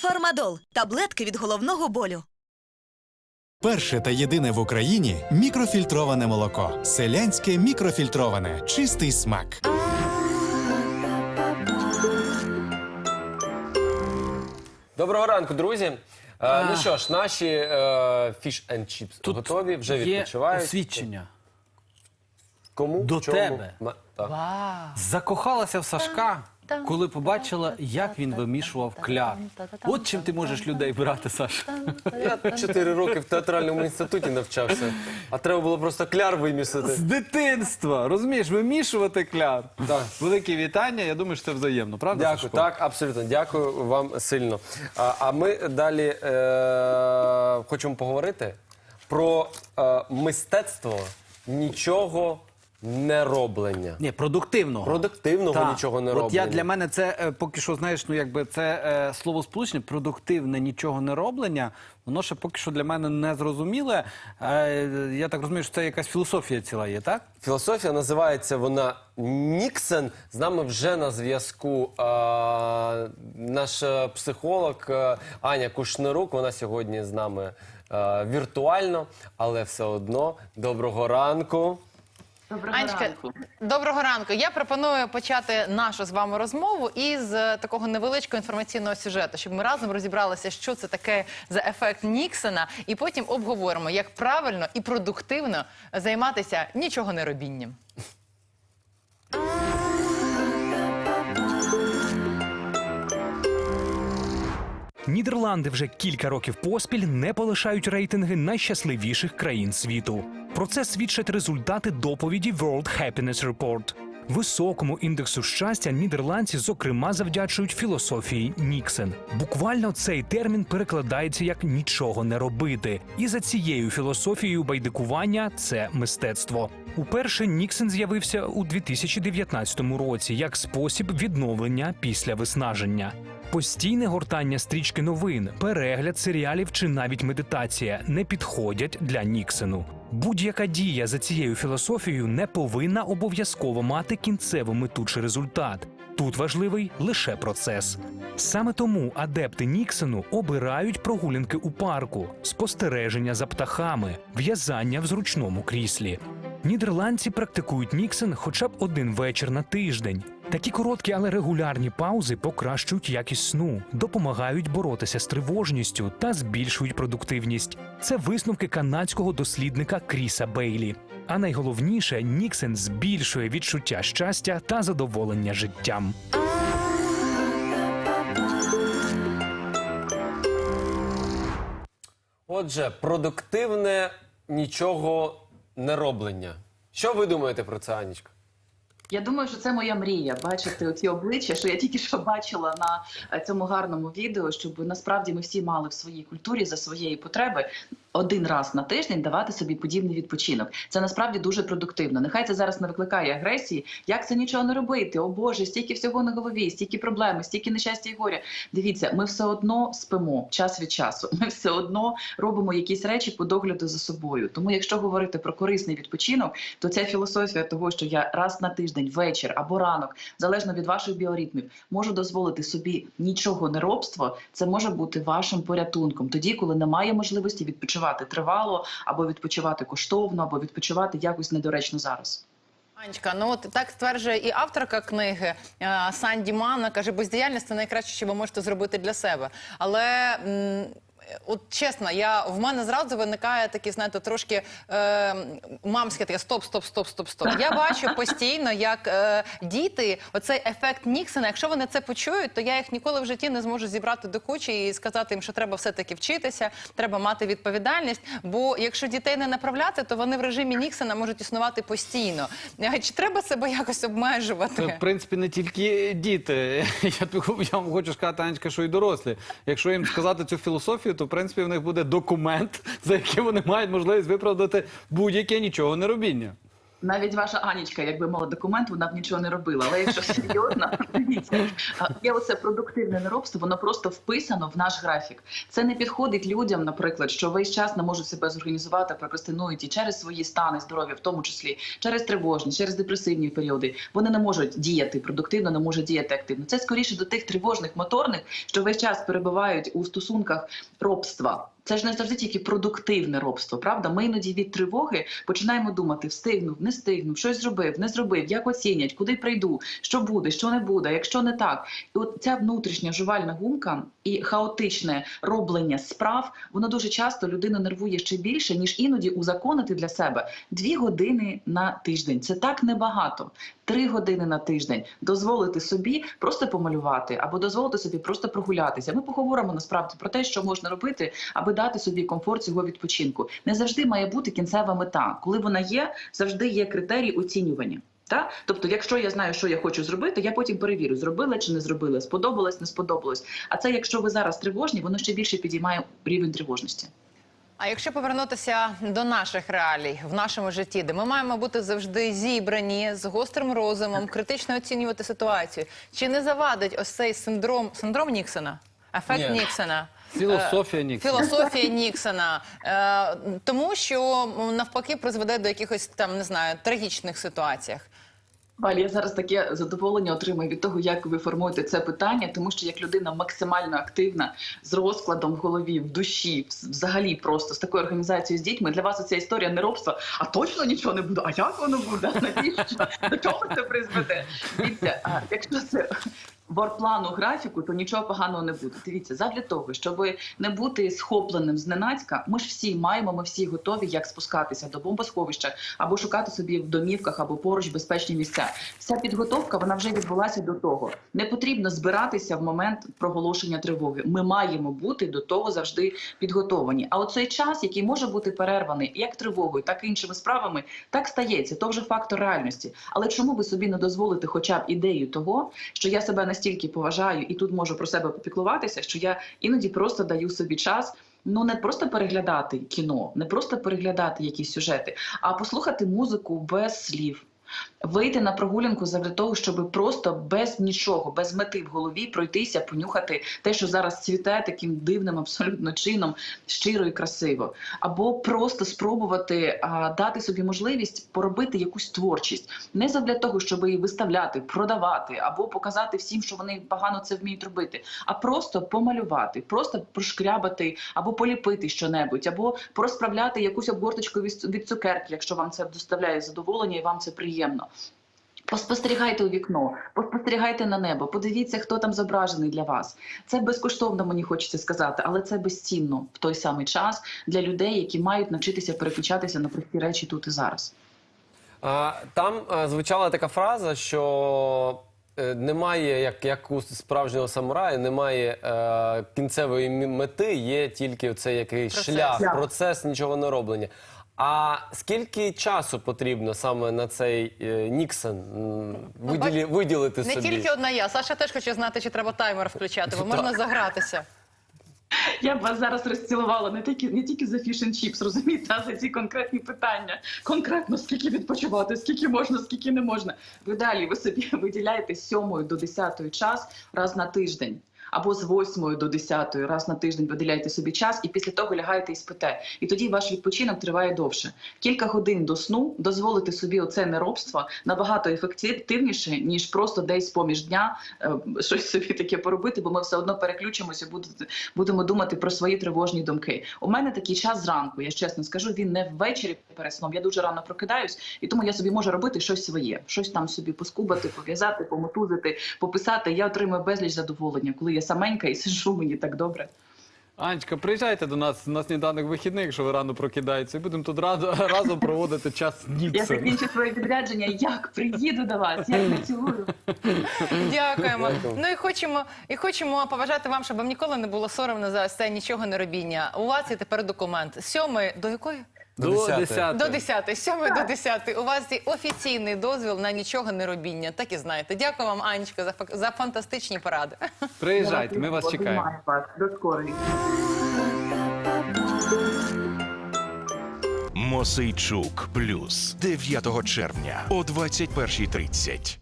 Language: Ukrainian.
Фармадол таблетки від головного болю. Перше та єдине в Україні мікрофільтроване молоко. Селянське мікрофільтроване. Чистий смак. Доброго ранку, друзі. Е, ну що ж, наші е, fish and chips готові, вже є відпочивають. освідчення. Кому? До в чому? тебе. Ма- так. Закохалася в Сашка, коли побачила, як він вимішував кляр. От чим ти можеш людей брати, Саш. Я чотири роки в театральному інституті навчався, а треба було просто кляр вимісити. З дитинства, розумієш, вимішувати кляр. Так. Велике вітання, я думаю, що це взаємно, правда? Дякую, Сашко? так, абсолютно. Дякую вам сильно. А, а ми далі е, хочемо поговорити про е, мистецтво нічого не роблення. Ні, продуктивного. Продуктивного Так. нічого не От я для мене це е, поки що, знаєш, ну якби це е, слово сполучення, продуктивне нічого не роблення. Воно ще поки що для мене не зрозуміле. Е, я так розумію, що це якась філософія ціла є, так? Філософія називається вона Ніксен. З нами вже на зв'язку е, наш е, психолог е, Аня Кушнирук. Вона сьогодні з нами е, віртуально, але все одно доброго ранку. Доброго Анечка, ранку. доброго ранку. Я пропоную почати нашу з вами розмову із е, такого невеличкого інформаційного сюжету, щоб ми разом розібралися, що це таке за ефект Ніксона, і потім обговоримо, як правильно і продуктивно займатися нічого не робінням. Нідерланди вже кілька років поспіль не полишають рейтинги найщасливіших країн світу. Про це свідчать результати доповіді World Happiness Report. Високому індексу щастя нідерландці, зокрема, завдячують філософії Ніксен. Буквально цей термін перекладається як нічого не робити. І за цією філософією байдикування це мистецтво. Уперше Ніксен з'явився у 2019 році як спосіб відновлення після виснаження. Постійне гортання стрічки новин, перегляд серіалів чи навіть медитація не підходять для Ніксену. Будь-яка дія за цією філософією не повинна обов'язково мати кінцеву мету чи результат. Тут важливий лише процес. Саме тому адепти Ніксену обирають прогулянки у парку, спостереження за птахами, в'язання в зручному кріслі. Нідерландці практикують Ніксен хоча б один вечір на тиждень. Такі короткі, але регулярні паузи покращують якість сну, допомагають боротися з тривожністю та збільшують продуктивність. Це висновки канадського дослідника Кріса Бейлі. А найголовніше, Ніксен збільшує відчуття щастя та задоволення життям. Отже, продуктивне нічого не роблення. Що ви думаєте про це, Анічка? Я думаю, що це моя мрія бачити оці обличчя, що я тільки що бачила на е, цьому гарному відео, щоб насправді ми всі мали в своїй культурі за своєї потреби один раз на тиждень давати собі подібний відпочинок. Це насправді дуже продуктивно. Нехай це зараз не викликає агресії. Як це нічого не робити? О Боже, стільки всього на голові, стільки проблем, стільки нещастя і горя. Дивіться, ми все одно спимо час від часу. Ми все одно робимо якісь речі по догляду за собою. Тому, якщо говорити про корисний відпочинок, то ця філософія того, що я раз на тиждень, вечір або ранок, залежно від ваших біоритмів, можу дозволити собі нічого не робство, це може бути вашим порятунком. Тоді, коли немає можливості відпочивати тривало, або відпочивати коштовно, або відпочивати якось недоречно зараз. Анечка, ну от так стверджує і авторка книги е, Санді Мана, каже, бездіяльність це найкраще, що ви можете зробити для себе. Але от чесно, я в мене зразу виникає такі, знаєте, трошки е, мамське таке стоп, стоп, стоп, стоп, стоп. Я бачу постійно, як е, діти, оцей ефект Ніксена, якщо вони це почують, то я їх ніколи в житті не зможу зібрати до кучі і сказати їм, що треба все-таки вчитися, треба мати відповідальність. Бо якщо дітей не направляти, то вони в режимі Ніксена можуть існувати постійно. Чи треба себе якось обмежувати? в принципі, не тільки діти. Я, я вам хочу сказати, Анечка, що і дорослі. Якщо їм сказати цю філософію, то в принципі в них буде документ, за яким вони мають можливість виправдати будь-яке нічого не робіння. Навіть ваша Анічка, якби мала документ, вона б нічого не робила. Але якщо серйозно, дивіться, є оце продуктивне неробство, воно просто вписано в наш графік. Це не підходить людям, наприклад, що весь час не можуть себе зорганізувати, прокрастинують і через свої стани здоров'я, в тому числі через тривожність, через депресивні періоди. Вони не можуть діяти продуктивно, не можуть діяти активно. Це скоріше до тих тривожних моторних, що весь час перебувають у стосунках робства. Це ж не завжди тільки продуктивне робство, правда? Ми іноді від тривоги починаємо думати: встигнув, не встигнув, щось зробив, не зробив, як оцінять, куди прийду, що буде, що не буде, якщо не так. І от ця внутрішня жувальна гумка і хаотичне роблення справ, воно дуже часто людину нервує ще більше, ніж іноді узаконити для себе дві години на тиждень. Це так небагато. Три години на тиждень дозволити собі просто помалювати або дозволити собі просто прогулятися. Ми поговоримо насправді про те, що можна робити, аби дати собі комфорт цього відпочинку. Не завжди має бути кінцева мета. Коли вона є, завжди є критерій оцінювання. Та? Тобто, якщо я знаю, що я хочу зробити, я потім перевірю, зробила чи не зробила, сподобалось, не сподобалось. А це, якщо ви зараз тривожні, воно ще більше підіймає рівень тривожності. А якщо повернутися до наших реалій в нашому житті, де ми маємо бути завжди зібрані з гострим розумом, критично оцінювати ситуацію, чи не завадить ось цей синдром синдром Ніксона? Ефект Ні. Ніксона. Філософія Е, Ніксона. Філософія Ніксона. Е, тому що навпаки призведе до якихось там не знаю трагічних ситуаціях. Валі, я зараз таке задоволення отримую від того, як ви формуєте це питання, тому що як людина максимально активна з розкладом в голові, в душі, взагалі просто з такою організацією з дітьми, для вас ця історія не робства, а точно нічого не буде. А як воно буде? Навіщо? До чого це призведе? Дивіться, а якщо це ворплану графіку, то нічого поганого не буде. Дивіться, задля того, щоб не бути схопленим зненацька, ми ж всі маємо, ми всі готові як спускатися до бомбосховища або шукати собі в домівках або поруч безпечні місця. Вся підготовка вона вже відбулася до того. Не потрібно збиратися в момент проголошення тривоги. Ми маємо бути до того завжди підготовані. А оцей час, який може бути перерваний як тривогою, так і іншими справами, так стається. То вже фактор реальності. Але чому ви собі не дозволите хоча б ідею того, що я себе настільки поважаю і тут можу про себе попіклуватися, що я іноді просто даю собі час. Ну, не просто переглядати кіно, не просто переглядати якісь сюжети, а послухати музику без слів. Вийти на прогулянку завдяки того, щоб просто без нічого, без мети в голові пройтися, понюхати те, що зараз цвіте таким дивним абсолютно чином, щиро і красиво, або просто спробувати а, дати собі можливість поробити якусь творчість, не задля того, щоб її виставляти, продавати або показати всім, що вони погано це вміють робити, а просто помалювати, просто прошкрябати або поліпити щонебудь, або порозправляти якусь обгорточку від цукерки, якщо вам це доставляє задоволення і вам це приємно. Поспостерігайте у вікно, поспостерігайте на небо, подивіться, хто там зображений для вас. Це безкоштовно, мені хочеться сказати, але це безцінно в той самий час для людей, які мають навчитися переключатися на прості речі тут і зараз. Там звучала така фраза, що е, немає, як, як у справжнього самурая, немає е, кінцевої мети, є тільки цей якийсь Процес. шлях, процес нічого не роблення. А скільки часу потрібно саме на цей е, Ніксон м, виділі, бач- виділити Не собі? тільки одна я. Саша теж хоче знати, чи треба таймер включати, бо можна загратися. Я б вас зараз розцілувала не тільки не тільки за fish and chips, розумієте, а за ці конкретні питання. Конкретно скільки відпочивати, скільки можна, скільки не можна. Ви далі ви собі виділяєте з 7 до 10 час раз на тиждень. Або з 8 до 10 раз на тиждень виділяєте собі час, і після того лягаєте і спите. І тоді ваш відпочинок триває довше. Кілька годин до сну дозволити собі оце неробство набагато ефективніше, ніж просто десь поміж дня е, щось собі таке поробити, бо ми все одно переключимося, будемо думати про свої тривожні думки. У мене такий час зранку, я чесно скажу, він не ввечері перед сном. Я дуже рано прокидаюсь, і тому я собі можу робити щось своє, щось там собі поскубати, пов'язати, помотузити, пописати. Я отримую безліч задоволення, коли я саменька і сижу, мені так добре. Анечка, приїжджайте до нас на сніданок вихідних, якщо ви рано прокидаєтеся, і будемо тут разом, разом проводити час Я закінчу своє відрядження. Як приїду до вас? Як не цілую. Дякуємо. Дякую. Ну і хочемо, і хочемо побажати вам, щоб вам ніколи не було соромно за це нічого не робіння. У вас є тепер документ. Сьомий до якої? До До 10. До 10. Сьомий до 10. У вас є офіційний дозвіл на нічого не робіння. Так і знаєте. Дякую вам, Анечка, за, фак- за фантастичні поради. Приїжджайте, ми вас чекаємо. Обіймаю вас. До скорої. Мосейчук плюс 9 червня о 21.30.